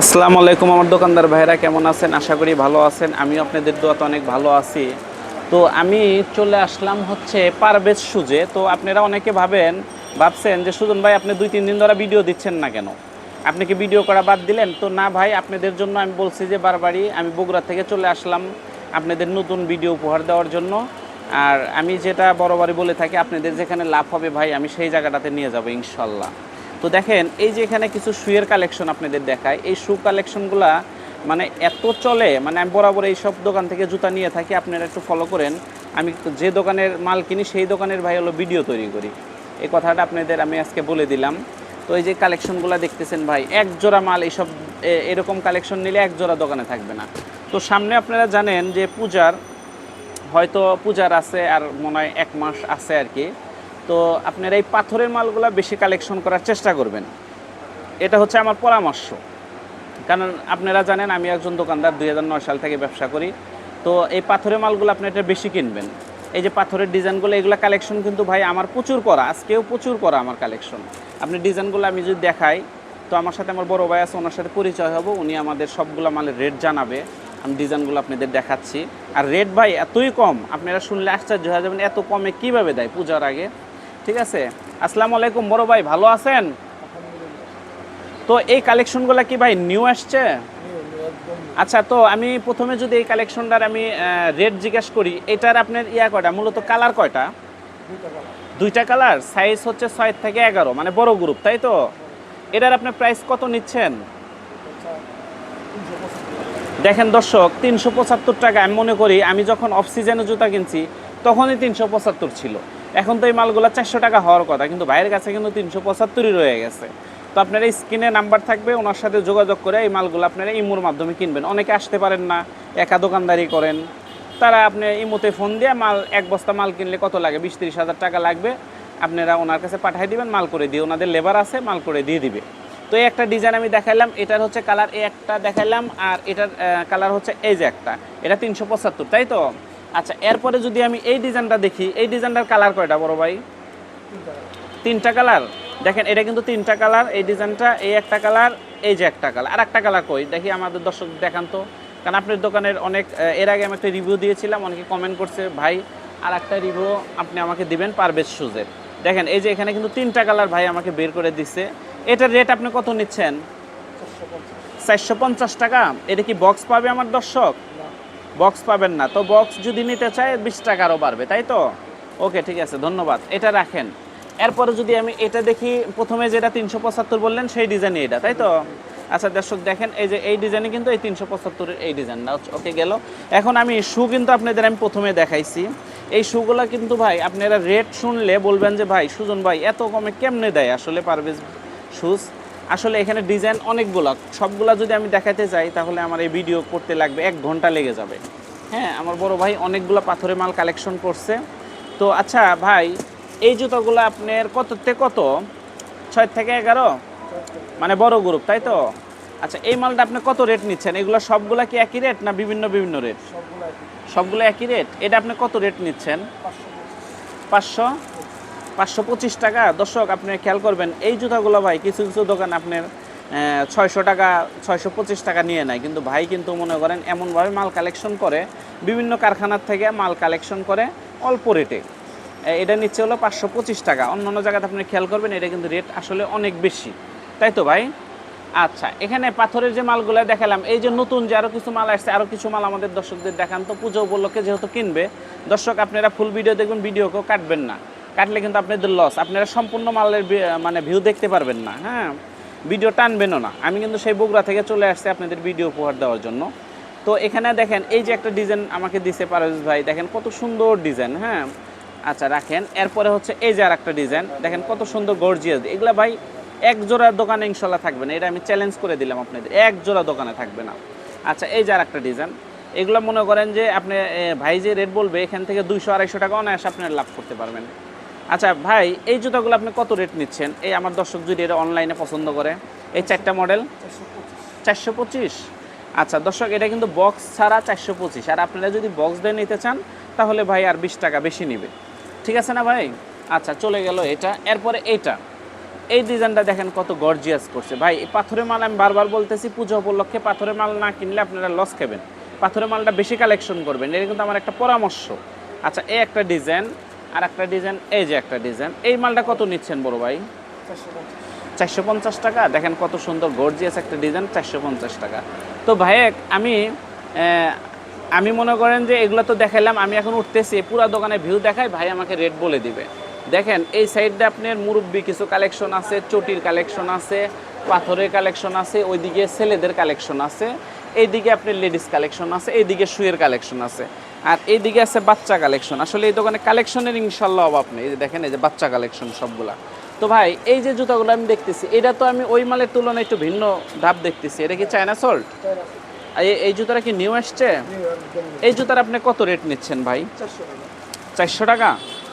আসসালামু আলাইকুম আমার দোকানদার ভাইরা, কেমন আছেন? আশা করি ভালো আছেন। আমি আপনাদের দোয়াতে অনেক ভালো আছি। তো আমি চলে আসলাম হচ্ছে পারভেজ সুজে তো আপনারা অনেকে ভাবেন, ভাবছেন যে সুজন ভাই, আপনি দুই, তিন দিন ধরে ভিডিও দিচ্ছেন না কেন? আপনি কি ভিডিও করা বাদ দিলেন? তো না ভাই, আপনাদের জন্য আমি বলছি যে বারবারই আমি বগুড়া থেকে চলে আসলাম আপনাদের নতুন ভিডিও উপহার দেওয়ার জন্য। আর আমি যেটা বরাবরই বলে থাকি, আপনাদের যেখানে লাভ হবে ভাই, আমি সেই জায়গাটাতে নিয়ে যাব ইনশাল্লাহ। তো দেখেন, এই যে এখানে কিছু শুয়ের কালেকশন আপনাদের দেখায় এই শু কালেকশনগুলা মানে এত চলে মানে আমি বরাবর এই সব দোকান থেকে জুতা নিয়ে থাকি, আপনারা একটু ফলো করেন। আমি যে দোকানের মাল কিনি, সেই দোকানের ভাই হলো ভিডিও তৈরি করি। এই কথাটা আপনাদের আমি আজকে বলে দিলাম। তো এই যে কালেকশনগুলো দেখতেছেন ভাই, এক জোড়া মাল এইসব এরকম কালেকশন নিলে এক জোড়া দোকানে থাকবে না। তো সামনে আপনারা জানেন যে পূজার, হয়তো পূজার আছে আর মনে হয় এক মাস আছে আর কি। তো আপনারা এই পাথরের মালগুলো বেশি কালেকশন করার চেষ্টা করবেন। এটা হচ্ছে আমার পরামর্শ। কারণ আপনারা জানেন, আমি একজন দোকানদার, দুই হাজার নয় সাল থেকে ব্যবসা করি। তো এই পাথরের মালগুলো আপনি এটা বেশি কিনবেন। এই যে পাথরের ডিজাইনগুলো, এগুলো কালেকশন কিন্তু ভাই আমার প্রচুর করা, আজকেও প্রচুর করা আমার কালেকশন আপনি ডিজাইনগুলো আমি যদি দেখাই, তো আমার সাথে আমার বড় ভাই আছে, ওনার সাথে পরিচয় হব, উনি আমাদের সবগুলো মালের রেট জানাবে। আমি ডিজাইনগুলো আপনাদের দেখাচ্ছি। আর রেট ভাই এতই কম, আপনারা শুনলে আশ্চর্য হয়ে যাবেন, এত কমে কীভাবে দেয়? পূজার আগে ঠিক আছে? আসসালামু আলাইকুম বড় ভাই, ভালো আছেন? তো এই কালেকশনগুলো কি ভাই নিউ আসছে? আচ্ছা তো আমি প্রথমে যদি এই কালেকশনটার আমি রেট জিজ্ঞেস করি, এটার আপনার ইয়া কয়টা? মূলত কালার কয়টা? দুইটা কালার। সাইজ হচ্ছে ছয় থেকে এগারো মানে বড় গ্রুপ, তাই তো? এটার আপনার প্রাইস কত নিচ্ছেন? দেখেন দর্শক, তিনশো পঁচাত্তর টাকা। আমি মনে করি, আমি যখন অফ সিজনে জুতা কিনছি, তখনই তিনশো পঁচাত্তর ছিল। এখন তো এই মালগুলো চারশো টাকা হওয়ার কথা, কিন্তু ভাইয়ের কাছে কিন্তু তিনশো পঁচাত্তরই রয়ে গেছে। তো আপনারা স্ক্রিনে নাম্বার থাকবে, ওনার সাথে যোগাযোগ করে এই মালগুলো আপনারা ইমোর মাধ্যমে কিনবেন। অনেকে আসতে পারেন না, একা দোকানদারি করেন। তারা আপনি ইমোতে ফোন দিয়ে মাল, এক বস্তা মাল কিনলে কত লাগে? বিশ তিরিশ হাজার টাকা লাগবে। আপনারা ওনার কাছে পাঠিয়ে দিবেন, মাল করে দিয়ে, ওনাদের লেবার আছে, মাল করে দিয়ে দিবে। তো এই একটা ডিজাইন আমি দেখাইলাম, এটার হচ্ছে কালার এই একটা দেখাইলাম, আর এটার কালার হচ্ছে এই যে একটা। এটা তিনশো পঁচাত্তর, তাই তো? আচ্ছা এরপরে যদি আমি এই ডিজাইনটা দেখি, এই ডিজাইনটার কালার কয়টা বড় ভাই? তিনটা কালার? দেখেন, এটা কিন্তু তিনটা কালার, এই ডিজাইনটা, এই একটা কালার, এই যে একটা কালার। আর একটা কালার কই? দেখি আমাদের দর্শক দেখান তো। কারণ আপনার দোকানের অনেক, এর আগে আমি একটা রিভিউ দিয়েছিলাম, অনেকে কমেন্ট করছে, ভাই আর একটা রিভিউ আপনি আমাকে দিবেন পারভেজ সুজের দেখেন, এই যে এখানে কিন্তু তিনটা কালার ভাই আমাকে বের করে দিচ্ছে এটার রেট আপনি কত নিচ্ছেন? চারশো পঞ্চাশ। টাকা? এটা কি বক্স পাবে আমার দর্শক? বক্স পাবেন না। তো বক্স যদি নিতে চায়, বিশ টাকা আরও বাড়বে, তাই তো? ওকে ঠিক আছে, ধন্যবাদ। এটা রাখেন। এরপরে যদি আমি এটা দেখি, প্রথমে যেটা তিনশো পঁচাত্তর বললেন, সেই ডিজাইনই এটা, তাই তো? আচ্ছা দর্শক, দেখেন, এই যে এই ডিজাইনে কিন্তু এই তিনশো পঁচাত্তরের এই ডিজাইনটা ওকে গেল। এখন আমি শু কিন্তু আপনাদের আমি প্রথমে দেখাইছি। এই শুগুলো কিন্তু ভাই, আপনারা রেট শুনলে বলবেন যে, ভাই, সুজন ভাই, এত কমে কেমনে দেয় আসলে পারভেজ শুজ আসলে এখানে ডিজাইন অনেকগুলো। সবগুলা যদি আমি দেখাতে চাই তাহলে আমার এই ভিডিও করতে লাগবে এক ঘণ্টা লেগে যাবে। হ্যাঁ আমার বড় ভাই অনেকগুলো পাথরের মাল কালেকশন করছে। তো আচ্ছা ভাই এই জুতোগুলো আপনার কততে কত? ছয় থেকে এগারো? মানে বড় গ্রুপ তাই তো? আচ্ছা এই মালটা আপনি কত রেট নিচ্ছেন? এগুলো সবগুলা কি একই রেট না বিভিন্ন বিভিন্ন রেট সবগুলো একই। রেট এটা আপনি কত রেট নিচ্ছেন? পাঁচশো? পাঁচশো পঁচিশ টাকা। দর্শক, আপনি খেয়াল করবেন, এই জুতাগুলো ভাই, কিছু কিছু দোকান আপনার ছয়শো টাকা, ছয়শো পঁচিশ টাকা নিয়ে নেয়। কিন্তু ভাই কিন্তু মনে করেন, এমনভাবে মাল কালেকশন করে, বিভিন্ন কারখানার থেকে মাল কালেকশন করে, অল্প রেটে। এটা নিচ্ছে হলো পাঁচশো পঁচিশ টাকা। অন্য অন্য জায়গাতে আপনি খেয়াল করবেন, এটা কিন্তু রেট আসলে অনেক বেশি। তাই তো ভাই? আচ্ছা এখানে পাথরের যে মালগুলো দেখালাম, এই যে নতুন যে আরও কিছু মাল আসছে আরও কিছু মাল আমাদের দর্শকদের দেখান তো, পুজো উপলক্ষে যেহেতু কিনবে, দর্শক আপনারা ফুল ভিডিও দেখবেন ভিডিও কেউ কাটবেন না। কাটলে কিন্তু আপনাদের লস আপনারা সম্পূর্ণ মালের মানে ভিউ দেখতে পারবেন না হ্যাঁ? ভিডিও টানবেনও না। আমি কিন্তু সেই বগুড়া থেকে চলে আসছি আপনাদের ভিডিও উপহার দেওয়ার জন্য। তো এখানে দেখেন, এই যে একটা ডিজাইন আমাকে দিছে পারভেজ ভাই, দেখেন কত সুন্দর ডিজাইন হ্যাঁ? আচ্ছা রাখেন। এরপরে হচ্ছে এই যে আর একটা ডিজাইন দেখেন কত সুন্দর গর্জিয়াস এগুলা ভাই এক জোড়া দোকানে ইনশাল্লাহ থাকবে না। এটা আমি চ্যালেঞ্জ করে দিলাম আপনাদের। এক জোড়া দোকানে থাকবে না। আচ্ছা এই যে আর একটা ডিজাইন এগুলো মনে করেন যে আপনি ভাই যে রেট বলবে, এখান থেকে দুইশো আড়াইশো টাকা অনায়াসে আপনার লাভ করতে পারবেন। আচ্ছা ভাই, এই জুতাগুলো আপনি কত রেট নিচ্ছেন? এই আমার দর্শক যদি এটা অনলাইনে পছন্দ করে, এই চারটা মডেল চারশো পঁচিশ। আচ্ছা দর্শক, এটা কিন্তু বক্স ছাড়া চারশো পঁচিশ। আর আপনারা যদি বক্স দিয়ে নিতে চান, তাহলে ভাই আর বিশ টাকা বেশি নেবে। ঠিক আছে না ভাই? আচ্ছা চলে গেল এটা। এরপরে এইটা। এই ডিজাইনটা দেখেন কত গর্জিয়াস করছে। ভাই, এই পাথরের মাল আমি বারবার বলতেছি, পুজো উপলক্ষে পাথরের মাল না কিনলে আপনারা লস খাবেন। পাথরের মালটা বেশি কালেকশন করবেন। এটা কিন্তু আমার একটা পরামর্শ। আচ্ছা এই একটা ডিজাইন আর একটা ডিজাইন, এই যে একটা ডিজাইন। এই মালটা কত নিচ্ছেন বড় ভাই? চারশো পঞ্চাশ। টাকা। দেখেন কত সুন্দর গর্জিয়াস একটা ডিজাইন, চারশো পঞ্চাশ টাকা। তো ভাইয়েক আমি আমি মনে করেন যে এগুলো তো দেখাইলাম, আমি এখন উঠতেছি পুরা দোকানে ভিউ দেখাই ভাই আমাকে রেট বলে দিবে। দেখেন, এই সাইডে আপনার মুরব্বি কিছু কালেকশন আছে, চটির কালেকশন আছে, পাথরের কালেকশন আছে, ওইদিকে ছেলেদের কালেকশন আছে, এইদিকে আপনার লেডিস কালেকশন আছে, এইদিকে শুয়ের কালেকশন আছে। আর এইদিকে আছে বাচ্চা কালেকশন আসলে এই দোকানে কালেকশনের ইনশাল্লাহ অভাব নেই। এই যে দেখেন, এই যে বাচ্চা কালেকশন সবগুলা। তো ভাই, এই যে জুতাগুলো আমি দেখতেছি, এটা তো আমি ওই মালের তুলনায় একটু ভিন্ন ধাপ দেখতেছি। এটা কি চায়না সল্ট এই জুতাটা কি নিউ আসছে? এই জুতার আপনি কত রেট নিচ্ছেন ভাই? চারশো টাকা?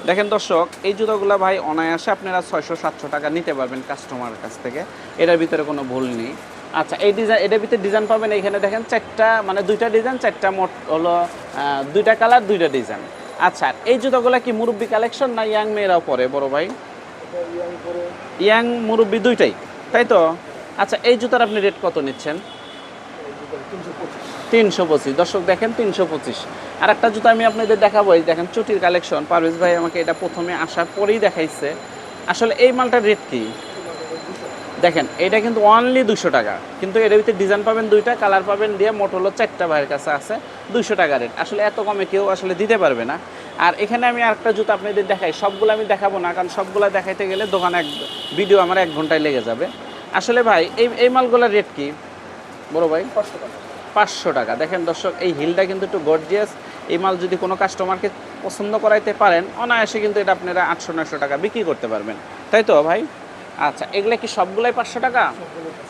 দেখেন দর্শক, এই জুতোগুলো ভাই অনায়াসে আপনারা ছয়শো, সাতশো টাকা নিতে পারবেন কাস্টমারের কাছ থেকে। এটার ভিতরে কোনো ভুল নেই। আচ্ছা এই ডিজাইন এটার ভিতরে ডিজাইন পাবেন এইখানে দেখেন চারটা মানে দুইটা ডিজাইন চারটা মোট হলো দুইটা কালার দুইটা ডিজাইন আচ্ছা এই জুতোগুলো কি মুরব্বী কালেকশন না ইয়াং মেয়েরাও পরে, বড় ভাই? ইয়াং মুরব্বী দুইটাই, তাই তো? আচ্ছা এই জুতার আপনি রেট কত নিচ্ছেন? তিনশো পঁচিশ। দর্শক, দেখেন তিনশো পঁচিশ। আর একটা জুতো আমি আপনাদের দেখাবো, এই দেখেন চুটির কালেকশন পারভেজ ভাই আমাকে এটা প্রথমে আসার পরেই দেখাইছে। আসলে এই মালটার রেট কি? দেখেন এটা কিন্তু অনলি দুশো টাকা। কিন্তু এর ভিতরে ডিজাইন পাবেন দুইটা কালার পাবেন দিয়ে মোট হলো চারটা ভাইয়ের কাছে আছে দুশো টাকা রেট আসলে এত কমে কেউ আসলে দিতে পারবে না। আর এখানে আমি আরেকটা জুতো আপনাদের দেখাই। সবগুলো আমি দেখাবো না কারণ সবগুলো দেখাইতে গেলে দোকানে এক ভিডিও আমার এক ঘন্টায় লেগে যাবে। আসলে ভাই এই এই মালগুলোর রেট কি? বড় ভাই? পাঁচশো টাকা। দেখেন দর্শক এই হিলটা কিন্তু একটু গর্জিয়াস এই মাল যদি কোনো কাস্টমারকে পছন্দ করাইতে পারেন অনায়াসে কিন্তু এটা আপনারা আটশো নয়শো টাকা বিক্রি করতে পারবেন। তাই তো ভাই? আচ্ছা এগুলো কি সবগুলাই পাঁচশো টাকা?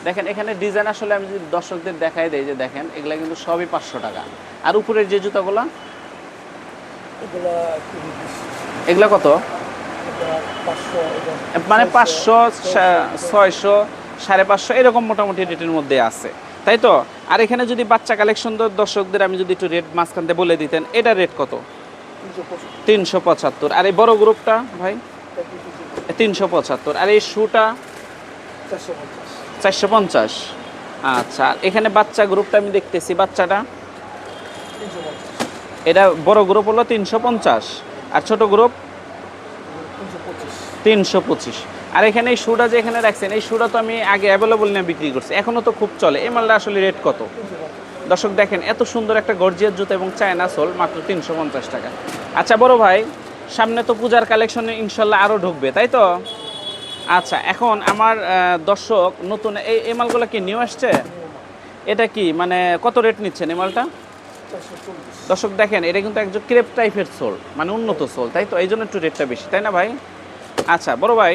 দেখেন এখানে ডিজাইন আসলে আমি যদি দর্শকদের দেখাই দেই যে দেখেন এগুলো কিন্তু সবই পাঁচশো টাকা। আর উপরের যে জুতাগুলো? এগুলো কত? মানে পাঁচশো ছয়শো। সাড়ে পাঁচশো এরকম মোটামুটি রেটের মধ্যে আছে। তাই তো? আর এখানে যদি বাচ্চা কালেকশন দর্শকদের আমি যদি একটু রেট মাঝখানতে বলে দিতেন এটা রেট কত? তিনশো পঁচাত্তর। আর এই বড় গ্রুপটা ভাই? তিনশো পঁচাত্তর। আর এই শুটা চারশো পঞ্চাশ। আচ্ছা এখানে বাচ্চা গ্রুপটা আমি দেখতেছি, বাচ্চাটা? এটা বড় গ্রুপ হলো তিনশো পঞ্চাশ। আর ছোট গ্রুপ? তিনশো পঁচিশ। আর এখানে এই শুটা যে এখানে রাখছেন, এই শুটা তো আমি আগে অ্যাভেলেবল নিয়ে বিক্রি করছি এখনও তো খুব চলে। এই মালটা আসলে রেট কত? দর্শক দেখেন, এত সুন্দর একটা গর্জিয়ার জুতো এবং চায়না সোল মাত্র তিনশো পঞ্চাশ টাকা। আচ্ছা বড় ভাই সামনে তো পূজার কালেকশনে ইনশাল্লাহ আরও ঢুকবে তাই তো? আচ্ছা এখন আমার দর্শক নতুন এই এই মালগুলো কি নিউ আসছে? এটা কি মানে কত রেট নিচ্ছেন এই মালটা? দর্শক দেখেন এটা কিন্তু একজন ক্রেপ টাইপের সোল মানে উন্নত সোল তাই তো? এই জন্য একটু রেটটা বেশি তাই না ভাই? আচ্ছা বড় ভাই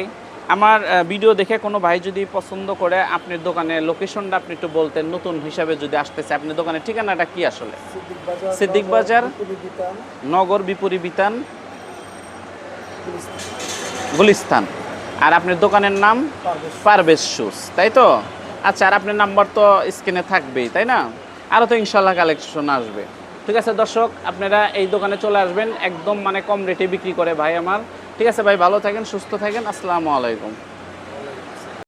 আমার ভিডিও দেখে কোনো ভাই যদি পছন্দ করে আপনার দোকানে লোকেশনটা আপনি একটু বলতেন নতুন হিসাবে যদি আসতেছে আপনার দোকানের ঠিকানাটা কি আসলে? সিদ্দিক বাজার নগর বিপরী বিতান। গুলিস্তান। আর আপনার দোকানের নাম? পারভেজ। শুজ তাই তো? আচ্ছা আর আপনার নাম্বার তো স্ক্রিনে থাকবেই তাই না? আরও তো ইনশাল্লাহ কালেকশন আসবে। ঠিক আছে দর্শক আপনারা এই দোকানে চলে আসবেন একদম মানে কম রেটে বিক্রি করে ভাই আমার। ঠিক আছে ভাই ভালো থাকেন সুস্থ থাকেন আসসালামু আলাইকুম।